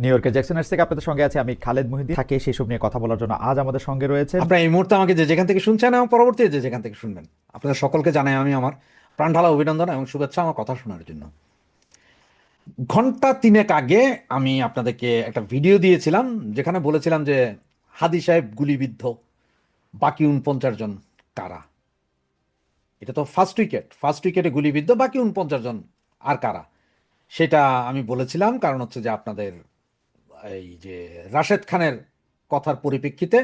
New ইয়র্কের জ্যাকসনের থেকে আপনাদের সঙ্গে আছে আমি খালেদ মহিদ্দিন। থাকে সেসব নিয়ে কথা বলার জন্য আজ আমাদের সঙ্গে রয়েছে আপনারা এই মুহূর্তে আমাকে যে যেখান থেকে শুনছেন এবং পরবর্তী যে যেখান থেকে শুনবেন, আপনাদের সকলকে জানাই আমি আমার প্রাণঢালা অভিনন্দন এবং শুভেচ্ছা আমার কথা শোনার জন্য। ঘণ্টা তিনেক আগে আমি আপনাদেরকে একটা ভিডিও দিয়েছিলাম, যেখানে বলেছিলাম যে হাদি সাহেব গুলিবিদ্ধ, বাকি উনপঞ্চাশ জন কারা? এটা তো ফার্স্ট উইকেট ফার্স্ট উইকেটে গুলিবিদ্ধ, বাকি উনপঞ্চাশ জন আর কারা? সেটা আমি বলেছিলাম, কারণ হচ্ছে যে আপনাদের এই যে রাশেদ খানের কথার পরিপ্রেক্ষিতে,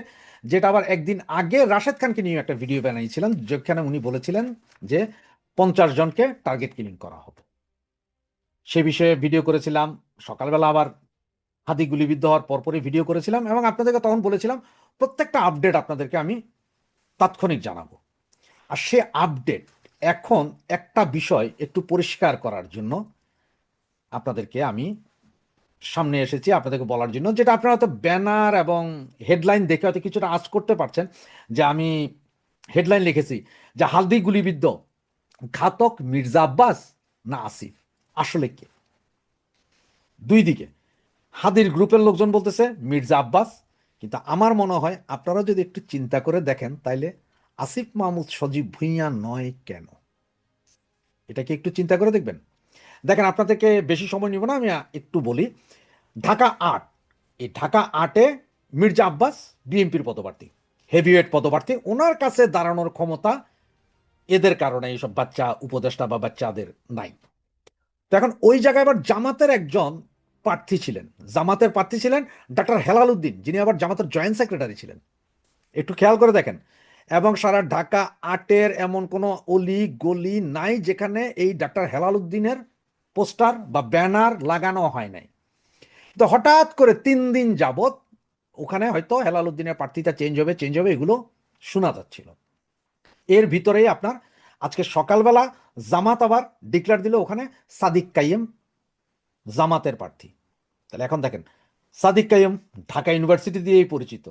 যেটা আবার একদিন আগে রাশেদ খানকে নিয়ে একটা ভিডিও বানিয়েছিলেন, যেখানে উনি বলেছিলেন যে পঞ্চাশ জনকে টার্গেট কিলিং করা হবে। সে বিষয়ে ভিডিও করেছিলাম, সকালবেলা আবার হাতি গুলিবিদ্ধ হওয়ার পরপরই ভিডিও করেছিলাম এবং আপনাদেরকে তখন বলেছিলাম, প্রত্যেকটা আপডেট আপনাদেরকে আমি তাৎক্ষণিক জানাব। আর সে আপডেট এখন একটা বিষয় একটু পরিষ্কার করার জন্য আপনাদেরকে আমি সামনে এসেছি আপনাদেরকে বলার জন্য, যেটা আপনারা হয়তো ব্যানার এবং হেডলাইন দেখে হয়তো কিছুটা আজ করতে পারছেন, যে আমি হেডলাইন লিখেছি, যে হালদি গুলিবিদ্ধ, ঘাতক মির্জা আব্বাস না আসিফ? আসলে কে? দুই দিকে, হাদির গ্রুপের লোকজন বলতেছে মির্জা আব্বাস, কিন্তু আমার মনে হয় আপনারা যদি একটু চিন্তা করে দেখেন, তাইলে আসিফ মাহমুদ সজীব ভুইয়া নয় কেন? এটা কি একটু চিন্তা করে দেখবেন? দেখেন আপনাদেরকে বেশি সময় নিব না, আমি একটু বলি। ঢাকা আট, এই ঢাকা আটে মির্জা আব্বাস বিএনপির পদপ্রার্থী হেভিওয়েট পদপ্রার্থী ওনার কাছে দাঁড়ানোর ক্ষমতা এদের কারণে এইসব বাচ্চা উপদেষ্টা বা বাচ্চাদের নাই। তো এখন ওই জায়গায় আবার জামাতের একজন প্রার্থী ছিলেন, জামাতের প্রার্থী ছিলেন ডাক্তার হেলাল উদ্দিন, যিনি আবার জামাতের জয়েন্ট সেক্রেটারি ছিলেন। একটু খেয়াল করে দেখেন, এবং সারা ঢাকা আটের এমন কোনো অলি গলি নাই যেখানে এই ডাক্তার হেলাল উদ্দিনের পোস্টার বা ব্যানার লাগানো হয় নাই। তো হঠাৎ করে তিন দিন যাবত ওখানে হয়তো হেলাল উদ্দিনের প্রার্থীটা চেঞ্জ হবে চেঞ্জ হবে, এগুলো শোনা যাচ্ছিল। এর ভিতরেই আপনার আজকে সকালবেলা জামাত আবার ডিক্লার দিল ওখানে সাদিক কাইম জামাতের প্রার্থী। তাহলে এখন দেখেন, সাদিক কাইম ঢাকা ইউনিভার্সিটি দিয়েই পরিচিত।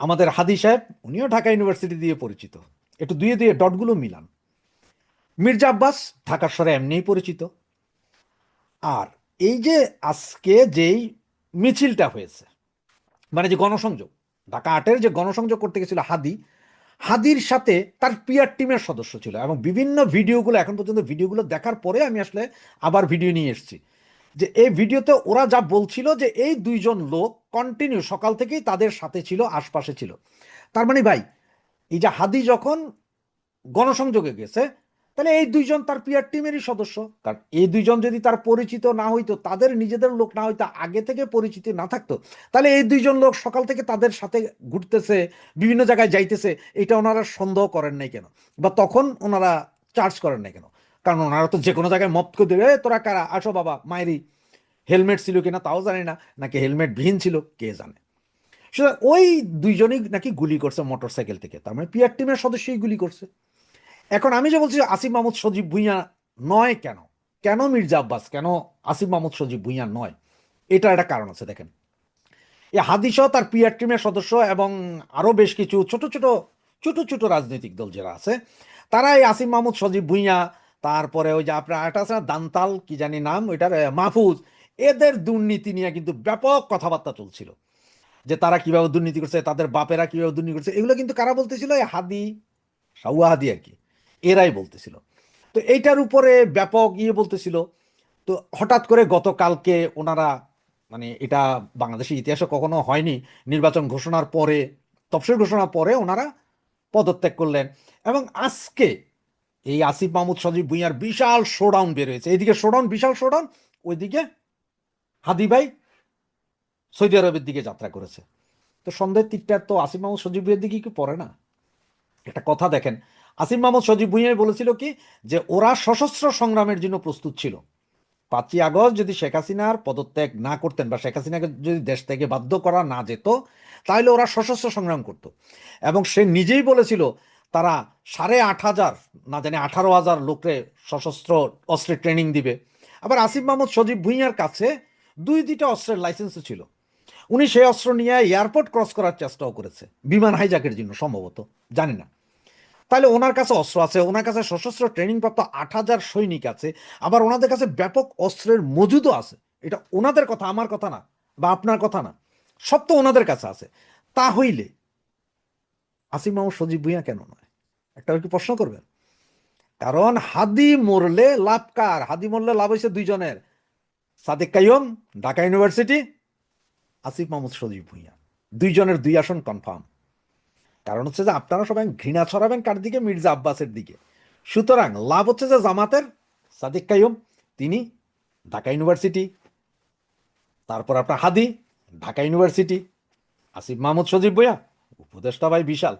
আমাদের হাদি সাহেব, উনিও ঢাকা ইউনিভার্সিটি দিয়ে পরিচিত। একটু দুয়ে দুয়ে ডটগুলো মিলান। মির্জা আব্বাস ঢাকার স্বরে এমনিই পরিচিত। আর এই যে আজকে যেই মিছিলটা হয়েছে মানে যে গণসংযোগ, ঢাকা আটের যে গণসংযোগ করতে গেছিল হাদি, হাদির সাথে তার পিয়ার টিমের সদস্য ছিল এবং বিভিন্ন ভিডিওগুলো, এখন পর্যন্ত ভিডিওগুলো দেখার পরে আমি আসলে আবার ভিডিও নিয়ে এসেছি যে এই ভিডিওতে ওরা যা বলছিল যে এই দুইজন লোক কন্টিনিউ সকাল থেকেই তাদের সাথে ছিল, আশপাশে ছিল। তার মানে ভাই, এই যে হাদি যখন গণসংযোগে গেছে তাহলে এই দুইজন তার পিয়ার টিমেরই সদস্য। কারণ এই দুইজন যদি তার পরিচিত না হইতো তাদের নিজেদের লোক না হইতো আগে থেকে পরিচিতি না থাকতো তাহলে এই দুইজন লোক সকাল থেকে তাদের সাথে ঘুরতেছে বিভিন্ন জায়গায় যাইতেছে এটা ওনারা সন্দেহ করেন নাই কেন? বা তখন ওনারা চার্জ করেন নাই কেন? কারণ ওনারা তো যে কোনো জায়গায় মত করে দেবে "এ, তোরা কারা? আসো বাবা মায়েরই হেলমেট ছিল কিনা তাও জানি না নাকি হেলমেট বিহীন ছিল কে জানে? সুতরাং ওই দুইজনই নাকি গুলি করছে মোটর সাইকেল থেকে। তার মানে পিয়ার টিমের সদস্যই গুলি করছে। এখন আমি যে বলছি আসিফ মাহমুদ সজীব ভুইয়া নয় কেন? কেন মির্জা আব্বাস? কেন আসিফ মাহমুদ সজীব ভুইয়া নয়? এটা একটা কারণ আছে, দেখেন। এই হাদিস তার পিয়ার টিমের সদস্য এবং আরও বেশ কিছু ছোট ছোট ছোট ছোট রাজনৈতিক দল যারা আছে, তারা এই আসিফ মাহমুদ সজীব ভুইয়া, তারপরে ওই যে আপনার একটা আছে না, দান্তাল, কি জানি নাম, ওইটার মাহফুজ, এদের দুর্নীতি নিয়ে কিন্তু ব্যাপক কথাবার্তা চলছিল। যে তারা কীভাবে দুর্নীতি করছে, তাদের বাপেরা কীভাবে দুর্নীতি করছে, এগুলো কিন্তু কারা বলতেছিল? হাদি সাউয়া হাদি আর কি। এরাই বলতেছিল। তো এইটার উপরে ব্যাপক ইয়ে বলতেছিল। তো হঠাৎ করে গতকালকে ওনারা মানে এটা বাংলাদেশের ইতিহাসে কখনো হয়নি, নির্বাচন ঘোষণার পরে, তফসিল ঘোষণার পরে ওনারা পদত্যাগ করলেন। এবং আজকে এই আসিফ মাহমুদ সজীব ভুইয়ার বিশাল শোডাউন বের হয়েছে। এইদিকে শোডাউন বিশাল শোডাউন ওইদিকে হাদি ভাই সৌদি আরবের দিকে যাত্রা করেছে। তো সন্ধ্যের তীরটা তো আসিফ মাহমুদ সজীব ভুইয়ার দিকে কি পড়ে না? একটা কথা দেখেন আসিফ মাহমুদ সজীব ভুইয়াই বলেছিল কি, যে ওরা সশস্ত্র সংগ্রামের জন্য প্রস্তুত ছিল। পাঁচই আগস্ট যদি শেখ হাসিনার পদত্যাগ না করতেন বা শেখ হাসিনাকে যদি দেশ থেকে বাধ্য করা না যেত, তাহলে ওরা সশস্ত্র সংগ্রাম করত। এবং সে নিজেই বলেছিল, তারা সাড়ে আট হাজার, না জানি আঠারো হাজার লোকরে সশস্ত্র অস্ত্রের ট্রেনিং দিবে। আবার আসিফ মাহমুদ সজীব ভুইয়ার কাছে দুই দুইটা অস্ত্রের লাইসেন্সও ছিল। উনি সেই অস্ত্র নিয়ে এয়ারপোর্ট ক্রস করার চেষ্টাও করেছে, বিমান হাইজাকের জন্য সম্ভবত, জানি না। তাহলে ওনার কাছে অস্ত্র আছে, ওনার কাছে সশস্ত্র ট্রেনিং প্রাপ্ত আট হাজার সৈনিক আছে, আবার ওনাদের কাছে ব্যাপক অস্ত্রের মজুদও আছে। এটা ওনাদের কথা, আমার কথা না, বা আপনার কথা না, সব তো ওনাদের কাছে আছে। তা হইলে মাহমুদ সজীব ভুইয়া কেন নয়? একটা কি প্রশ্ন করবেন? কারণ হাদি মরলে লাভ কার? হাদি মরলে লাভ হয়েছে দুইজনের। সাদেক কাইম ঢাকা ইউনিভার্সিটি, আসিফ মাহমুদ সজীব ভুইয়া। দুইজনের দুই আসন কনফার্ম। কারণ হচ্ছে যে আপনারা সবাই ঘৃণা ছড়াবেন কার দিকে? মির্জা আব্বাসের দিকে। সুতরাং লাভ হচ্ছে যে জামাতের সাদিক কাইম তিনি ঢাকা ইউনিভার্সিটি, তারপর আপনার হাদি, ঢাকা ইউনিভার্সিটি, আসিফ মাহমুদ সজীব ভুইয়া, উপদেষ্টা ভাই বিশাল।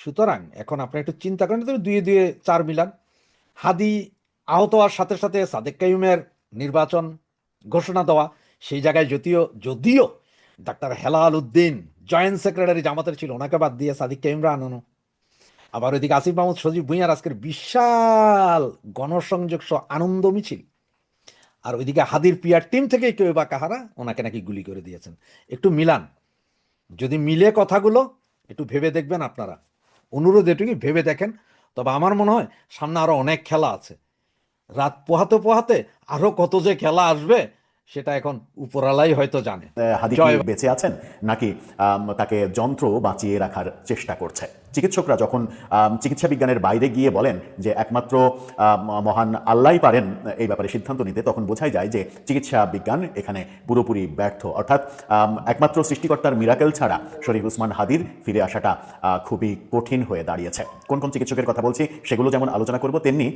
সুতরাং এখন আপনি একটু চিন্তা করেন তবে দুয়ে দুয়ে চার মিলান। হাদি আহত হওয়ার সাথে সাথে সাদেক কাইমের নির্বাচন ঘোষণা দেওয়া, সেই জায়গায় যদিও যদিও doctor Helal Uddin joint secretary জামাতের ছিল, ওনাকে বাদ দিয়ে সাদিক কাইমরা আনানো আবার ওইদিকে আসিফ মাহমুদ, সজীব ভুঁইয়ার আজকের বিশাল গণসংযোগ সহ আনন্দ মিছিল। আর ওইদিকে হাদির পিয়ার টিম থেকে কেউ বা কাহারা ওনাকে নাকি গুলি করে দিয়েছেন। একটু মিলান। যদি মিলে কথাগুলো, একটু ভেবে দেখবেন আপনারা। অনুরোধ এটুকু ভেবে দেখেন। তবে আমার মনে হয় সামনে আরও অনেক খেলা আছে। রাত পোহাতে পোহাতে আরও কত যে খেলা আসবে সেটা এখন উপরালাই হয়তো জানে। হাদি বেঁচে আছেন? নাকি তাকে যন্ত্র বাঁচিয়ে রাখার চেষ্টা করছে? চিকিৎসকরা যখন চিকিৎসা বিজ্ঞানের বাইরে গিয়ে বলেন যে একমাত্র মহান আল্লাহই পারেন এই ব্যাপারে সিদ্ধান্ত নিতে তখন বোঝাই যায় যে চিকিৎসা বিজ্ঞান এখানে পুরোপুরি ব্যর্থ। অর্থাৎ একমাত্র সৃষ্টিকর্তার মিরাকেল ছাড়া শরীফ উসমান হাদির ফিরে আসাটা খুবই কঠিন হয়ে দাঁড়িয়েছে। কোন কোন চিকিৎসকের কথা বলছি সেগুলো যেমন আলোচনা করব তেমনি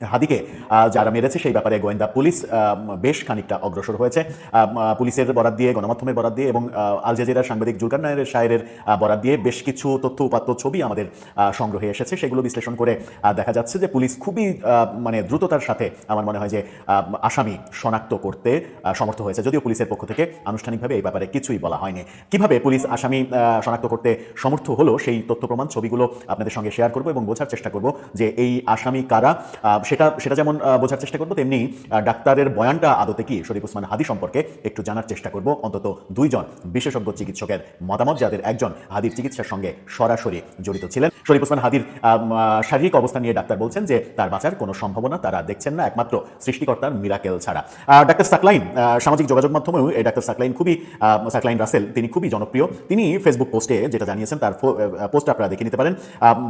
হাদিকে যারা মেরেছে সেই ব্যাপারে গোয়েন্দা পুলিশ বেশ খানিকটা অগ্রসর হয়েছে। পুলিশের বরাত দিয়ে, গণমাধ্যমের বরাত দিয়ে এবং আল জাজিরার সাংবাদিক জুলকার নায়ের শায়ের বরাত দিয়ে বেশ কিছু তথ্য উপাত্ত ছবি আমাদের সংগ্রহে এসেছে। সেগুলো বিশ্লেষণ করে দেখা যাচ্ছে যে পুলিশ খুবই মানে দ্রুততার সাথে আমার মনে হয় যে আসামি শনাক্ত করতে সমর্থ হয়েছে। যদিও পুলিশের পক্ষ থেকে আনুষ্ঠানিকভাবে এই ব্যাপারে কিছুই বলা হয়নি। কীভাবে পুলিশ আসামি শনাক্ত করতে সমর্থ হলো সেই তথ্য প্রমাণ ছবিগুলো আপনাদের সঙ্গে শেয়ার করব এবং বোঝার চেষ্টা করব যে এই আসামি কারা সেটা সেটা যেমন বোঝার চেষ্টা করব, তেমনি ডাক্তারের বয়ানটা আদতে কি শরীফ উসমান হাদি সম্পর্কে একটু জানার চেষ্টা করব। অন্তত দুইজন বিশেষজ্ঞ চিকিৎসকের মতামত, যাদের একজন হাদির চিকিৎসার সঙ্গে সরাসরি জড়িত ছিলেন। শরীফ উসমান হাদির শারীরিক অবস্থা নিয়ে ডাক্তার বলছেন যে, তার বাঁচার কোনো সম্ভাবনা তারা দেখছেন না, একমাত্র সৃষ্টিকর্তার মিরাকেল ছাড়া। ডাক্তার সাকলাইন সামাজিক যোগাযোগ মাধ্যমেও এই ডাক্তার সাকলাইন খুবই সাকলাইন রাসেল, তিনি খুবই জনপ্রিয়। তিনি ফেসবুক পোস্টে যেটা জানিয়েছেন, তার পোস্ট আপনারা দেখে নিতে পারেন।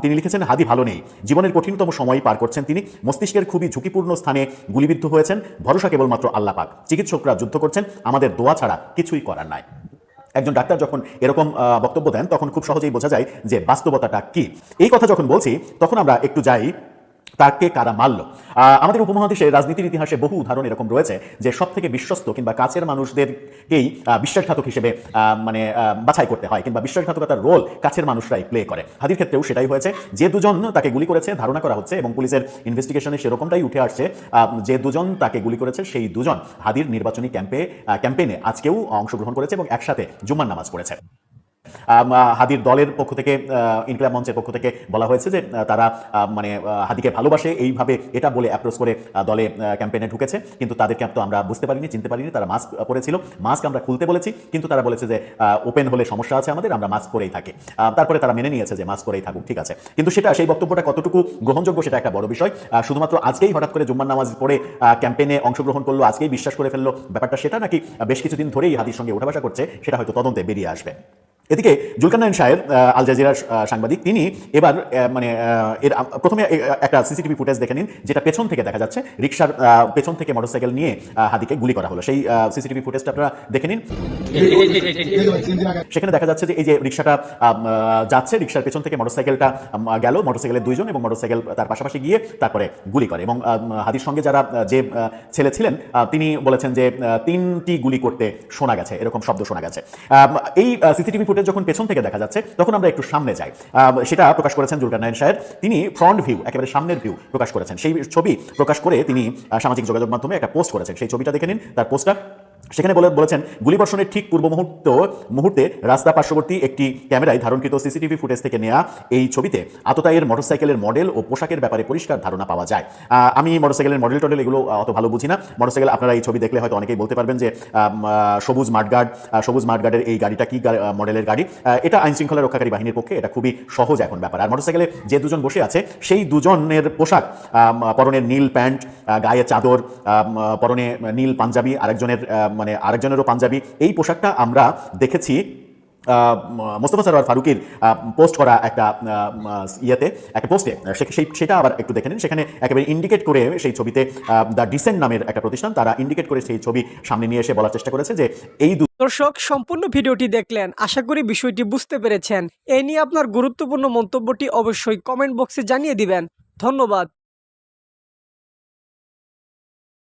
তিনি লিখেছেন, হাদি ভালো নেই। জীবনের কঠিনতম সময় পার করছেন তিনি। মস্তিষ্কের খুবই ঝুঁকিপূর্ণ স্থানে গুলিবিদ্ধ হয়েছেন। ভরসা কেবলমাত্র আল্লাহ পাক। চিকিৎসকরা যুদ্ধ করছেন। আমাদের দোয়া ছাড়া কিছুই করার নাই। একজন ডাক্তার যখন এরকম বক্তব্য দেন, তখন খুব সহজেই বোঝা যায় যে বাস্তবতাটা কি। এই কথা যখন বলছি, তখন আমরা একটু যাই তাকে কারা মারল? আমাদের উপমহাদেশে রাজনীতির ইতিহাসে বহু উদাহরণ এরকম রয়েছে যে সব থেকে বিশ্বস্ত কিংবা কাছের মানুষদেরকেই বিশ্বাসঘাতক হিসেবে মানে বাছাই করতে হয় কিংবা বিশ্বাসঘাতকতার রোল কাছের মানুষরাই প্লে করে। হাদির ক্ষেত্রেও সেটাই হয়েছে। যে দুজন তাকে গুলি করেছে, ধারণা করা হচ্ছে এবং পুলিশের ইনভেস্টিগেশনে সেরকমটাই উঠে আসছে যে দুজন তাকে গুলি করেছে সেই দুজন হাদির নির্বাচনী ক্যাম্পে ক্যাম্পেইনে আজকেও অংশগ্রহণ করেছে এবং একসাথে জুম্মার নামাজ পড়েছে। হাদির দলের পক্ষ থেকে ইনকিলাব মঞ্চের পক্ষ থেকে বলা হয়েছে যে তারা মানে হাদিকে ভালোবাসে। এইভাবে এটা বলে অ্যাপ্রোচ করে দলে ক্যাম্পেইনে ঢুকেছে। কিন্তু তাদেরকে তো আমরা বুঝতে পারিনি, চিনতে পারিনি। তারা মাস্ক পরেছিল। মাস্ক আমরা খুলতে বলেছি। কিন্তু তারা বলেছে যে ওপেন হলে সমস্যা আছে আমাদের, আমরা মাস্ক পরেই থাকি। তারপরে তারা মেনে নিয়েছে যে মাস্ক পরেই থাকুক, ঠিক আছে। কিন্তু সেটা, সেই বক্তব্যটা কতটুকু গ্রহণযোগ্য, সেটা একটা বড় বিষয়। শুধুমাত্র আজকেই হঠাৎ করে জুম্মার নামাজ পড়ে ক্যাম্পেনে অংশগ্রহণ করল, আজকেই বিশ্বাস করে ফেলল, ব্যাপারটা সেটা নাকি বেশ কিছুদিন ধরেই হাদির সঙ্গে উঠাবাসা করছে, সেটা হয়তো তদন্তে বেরিয়ে আসবে। এদিকে জুলকান্নায়ন আহ, আল জাজিরার সাংবাদিক তিনি এবার মানে এর প্রথমে একটা সিসিটিভি ফুটেজ দেখে নিন যেটা পেছন থেকে দেখা যাচ্ছে। রিক্সার পেছন থেকে মোটরসাইকেল নিয়ে হাদিকে গুলি করা হলো। সেই সিসিটিভি ফুটেজটা আপনারা দেখে নিন। সেখানে দেখা যাচ্ছে যে এই যে রিক্সাটা যাচ্ছে রিক্সার পেছন থেকে মোটরসাইকেলটা গেল মোটরসাইকেলের দুইজন এবং মোটরসাইকেল তার পাশাপাশি গিয়ে তারপরে গুলি করে এবং হাদির সঙ্গে যারা যে ছেলে ছিলেন তিনি বলেছেন যে তিনটি গুলি করতে শোনা গেছে এরকম শব্দ শোনা গেছে। এই সিসিটিভি ফুটেজ যখন পেছন থেকে দেখা যাচ্ছে, তখন আমরা একটু সামনে যাই। সেটা প্রকাশ করেছেন জুলকার নায়ন সাহেব। তিনি ফ্রন্ট ভিউ একেবারে সামনের ভিউ প্রকাশ করেছেন। সেই ছবি প্রকাশ করে তিনি সামাজিক যোগাযোগ মাধ্যমে একটা পোস্ট করেছেন। সেই ছবিটা দেখে নিন, তার পোস্টটা সেখানে বলে বলেছেন, গুলিবর্ষণের ঠিক পূর্ব মুহূর্ত মুহূর্তে রাস্তা পার্শ্ববর্তী একটি ক্যামেরায় ধারণকৃত সিসিটিভি ফুটেজ থেকে নেওয়া এই ছবিতে আততায়ের মোটরসাইকেলের মডেল ও পোশাকের ব্যাপারে পরিষ্কার ধারণা পাওয়া যায়। আমি মোটরসাইকেলের মডেল টডেল এগুলো অত ভালো বুঝি না। মোটরসাইকেল আপনারা এই ছবি দেখলে হয়তো অনেকেই বলতে পারবেন যে সবুজ মাঠগার্ড সবুজ মাঠগার্ডের এই গাড়িটা কি মডেলের গাড়ি? এটা আইন শৃঙ্খলা রক্ষাকারী বাহিনীর পক্ষে এটা খুবই সহজ এখন ব্যাপার। আর মোটরসাইকেলে যে দুজন বসে আছে, সেই দুজনের পোশাক পরনের নীল প্যান্ট গায়ে চাদর পরনে নীল পাঞ্জাবি, আরেকজনের মানে আরেকজনেরও পাঞ্জাবি। এই পোশাকটা আমরা দেখেছি মোস্তফা সরোয়ার ফারুকের পোস্ট করা একটা ইয়েতে, একটা পোস্টে। সেই সেটা আবার একটু দেখে নিন। সেখানে একেবারে ইন্ডিকেট করে সেই ছবিতে দ্য ডিসেন্ট নামের একটা প্রতিষ্ঠান, তারা ইন্ডিকেট করে সেই ছবি সামনে নিয়ে এসে বলার চেষ্টা করেছে যে এই দর্শক, সম্পূর্ণ ভিডিওটি দেখলেন। আশা করি বিষয়টি বুঝতে পেরেছেন। এ নিয়ে আপনার গুরুত্বপূর্ণ মন্তব্যটি অবশ্যই কমেন্ট বক্সে জানিয়ে দিবেন। ধন্যবাদ।